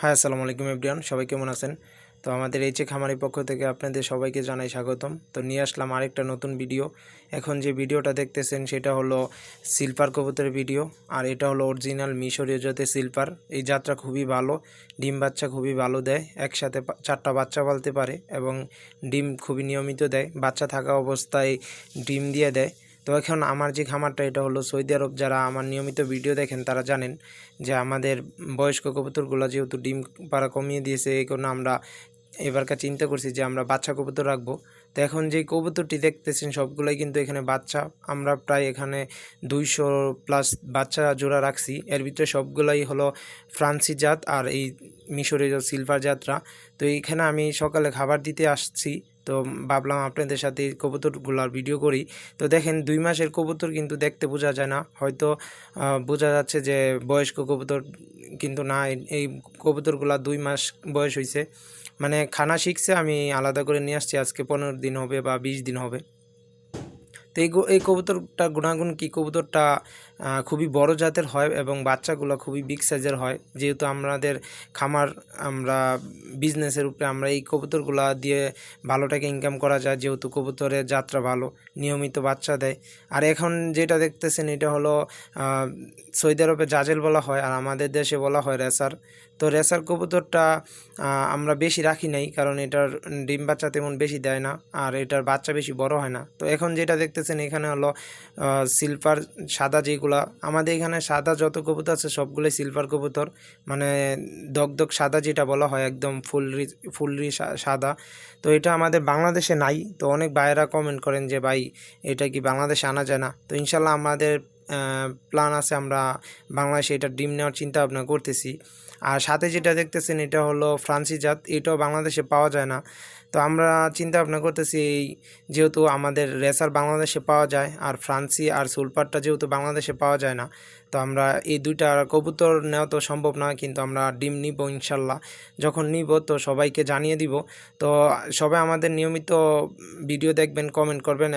High, আসসালামু আলাইকুম everyone, সবাই কেমন আছেন? তো আমাদের এইচে খামারি পক্ষ থেকে আপনাদের সবাইকে জানাই স্বাগতম। তো নিয়ে আসলাম আরেকটা নতুন ভিডিও। এখন যে ভিডিওটা দেখতেছেন সেটা হলো সিলভার কবুতরের ভিডিও, আর এটা হলো অরিজিনাল মিশরীয় জাতের সিলভার এই যাত্রা খুবই ভালো, ডিম বাচ্চা খুবই ভালো দেয়, একসাথে চারটা বাচ্চা পালতে পারে এবং ডিম খুবই নিয়মিত দেয়, বাচ্চা থাকা অবস্থায় ডিম দিয়ে দেয়। তো এখন আমার যে খামারটা, এটা হলো সৌদি আরব। যারা আমার নিয়মিত ভিডিও দেখেন, তারা জানেন যে আমাদের বয়স্ক কবুতরগুলো যেহেতু ডিম পাড়া কমিয়ে দিয়েছে, এই কারণে আমরা এবারকার চিন্তা করছি যে আমরা বাচ্চা কবুতর রাখব। তো এখন যে কবুতরটি দেখতেছেন, সবগুলোই কিন্তু এখানে বাচ্চা। আমরা প্রায় এখানে দুইশো প্লাস বাচ্চা জোড়া রাখছি। এর ভিতরে সবগুলাই হলো ফ্রান্সি জাত আর এই মিশরের সিলভার জাতরা। তো এইখানে আমি সকালে খাবার দিতে আসছি। তো ভাবলাম আপনাদের সাথে কবুতরগুলার ভিডিও করি। তো দেখেন, দুই মাসের কবুতর কিন্তু দেখতে বোঝা যায় না। হয়তো বোঝা যাচ্ছে যে বয়স্ক কবুতর কিন্তু না, এই কবুতরগুলা দুই মাস বয়স হয়েছে মানে খানা শিখছে, আমি আলাদা করে নিয়ে আসছি, আজকে পনেরো দিন হবে বা বিশ দিন হবে। তো এই এই কবুতরটা গুণাগুণ কি? কবুতরটা খুবই বড় জাতের হয় এবং বাচ্চাগুলো খুবই বিগ সাইজের হয়। যেহেতু আমাদের খামার, আমরা বিজনেসের উপরে আমরা এই কবুতরগুলা দিয়ে ভালো টাকা ইনকাম করা যায়, যেহেতু কবুতরের যাত্রা ভালো, নিয়মিত বাচ্চা দেয়। আর এখন যেটা দেখতেছেন, এটা হলো সৌদি আরবে জাজেল বলা হয় আর আমাদের দেশে বলা হয় রেসার। তো রেসার কবুতরটা আমরা বেশি রাখি নাই, কারণ এটার ডিম বাচ্চা তেমন বেশি দেয় না আর এটার বাচ্চা বেশি বড় হয় না। তো এখন যেটা দেখতেছেন এখানে হলো সিলভার সাদা যেগুলা, আমাদের এখানে সাদা যত কবুতর আছে সবগুলোই সিলভার কবুতর মানে দগদগ সাদা যেটা বলা হয় একদম ফুলরি ফুলরি সাদা। তো এটা আমাদের বাংলাদেশে নাই, তো অনেক ভাইয়েরা কমেন্ট করেন যে, ভাই, এটা কি বাংলাদেশে আনা যায় না? তো ইনশাল্লাহ আমাদের প্ল্যান আছে আমরা বাংলাদেশে এটা ডিম নেওয়ার চিন্তা ভাবনা করতেছি। আর সাথে যেটা দেখতেছেন এটা হলো ফ্রান্সি জাত, এটাও বাংলাদেশে পাওয়া যায় না। তো আমরা চিন্তা ভাবনা করতেছি এই যেহেতু আমাদের রেসার বাংলাদেশে পাওয়া যায় আর ফ্রান্সি আর সুলপারটা যেহেতু বাংলাদেশে পাওয়া যায় না, তো আমরা এই দুইটা কবুতর নেওয়া তো সম্ভব না, কিন্তু আমরা ডিম নিব ইনশাল্লাহ। যখন নিব তো সবাইকে জানিয়ে দিব। তো সবাই আমাদের নিয়মিত ভিডিও দেখবেন কমেন্ট করবেন